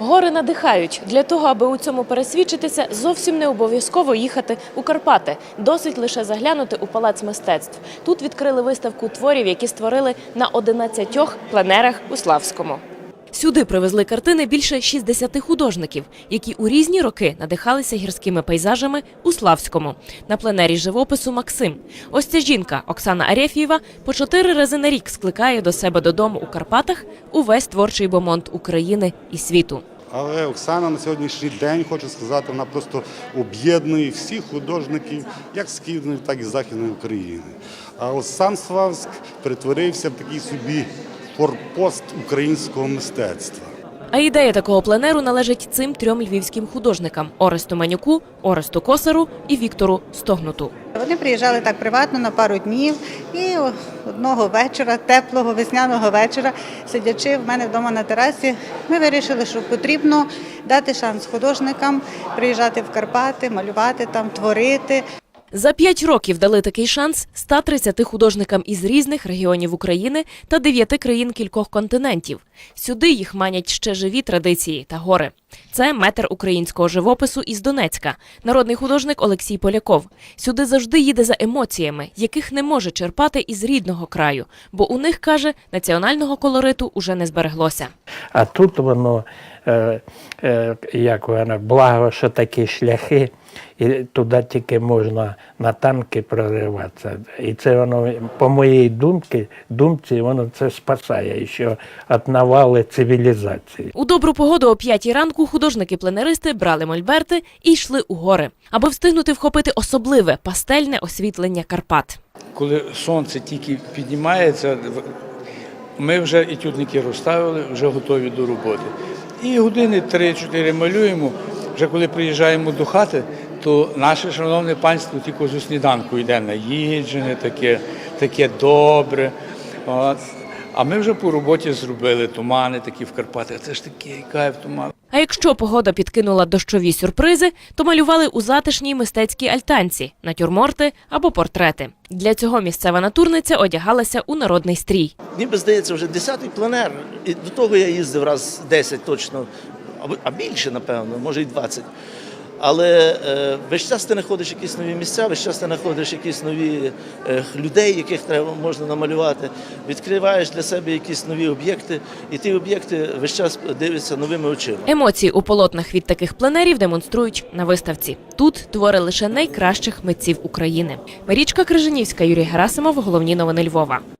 Гори надихають. Для того, аби у цьому пересвідчитися, зовсім не обов'язково їхати у Карпати. Досить лише заглянути у палац мистецтв. Тут відкрили виставку творів, які створили на 11 пленерах у Славському. Сюди привезли картини більше 60 художників, які у різні роки надихалися гірськими пейзажами у Славському. На пленері живопису Максим. Ось ця жінка Оксана Арефієва по чотири рази на рік скликає до себе додому у Карпатах увесь творчий бомонд України і світу. Але Оксана на сьогоднішній день, хочу сказати, вона просто об'єднує всіх художників, як східної, так і західної України. А от сам Славськ перетворився в такий собі форпост українського мистецтва. А ідея такого пленеру належить цим трьом львівським художникам: Оресту Манюку, Оресту Косару і Віктору Стогнуту. Вони приїжджали так приватно на пару днів, і одного вечора, теплого весняного вечора, сидячи в мене вдома на терасі, ми вирішили, що потрібно дати шанс художникам приїжджати в Карпати, малювати там, творити. За п'ять років дали такий шанс 130 художникам із різних регіонів України та дев'яти країн кількох континентів. Сюди їх манять ще живі традиції та гори. Це метр українського живопису із Донецька, народний художник Олексій Поляков. Сюди завжди їде за емоціями, яких не може черпати із рідного краю, бо у них каже, національного колориту уже не збереглося. А тут воно, е, е, як воно, благо, що такі шляхи, і туди тільки можна на танки прориватися. І це воно, по моїй думці, думці, воно це спасає ще від навали цивілізації. У добру погоду о п'ятій ранку художники-пленеристи брали мольберти і йшли у гори, аби встигнути вхопити особливе пастельне освітлення Карпат. Коли сонце тільки піднімається, ми вже етюдники розставили, вже готові до роботи. І години 3-4 малюємо. Вже коли приїжджаємо до хати, то наше шановне панство тільки з сніданку йде наїджене, таке, таке добре. От. А ми вже по роботі зробили тумани такі в Карпатах. Це ж такий кайф туман. А якщо погода підкинула дощові сюрпризи, то малювали у затишній мистецькій альтанці, натюрморти або портрети. Для цього місцева натурниця одягалася у народний стрій. Ніби здається, вже 10-й пленер. І до того я їздив раз 10 точно, або- а більше, напевно, може й 20. Але е, весь час ти знаходиш якісь нові місця, весь час ти знаходиш якісь нові е, людей, яких треба можна намалювати. Відкриваєш для себе якісь нові об'єкти, і ті об'єкти весь час дивляться новими очима. Емоції у полотнах від таких пленерів демонструють на виставці. Тут твори лише найкращих митців України. Марічка Крижанівська, Юрій Герасимов. Головні новини Львова.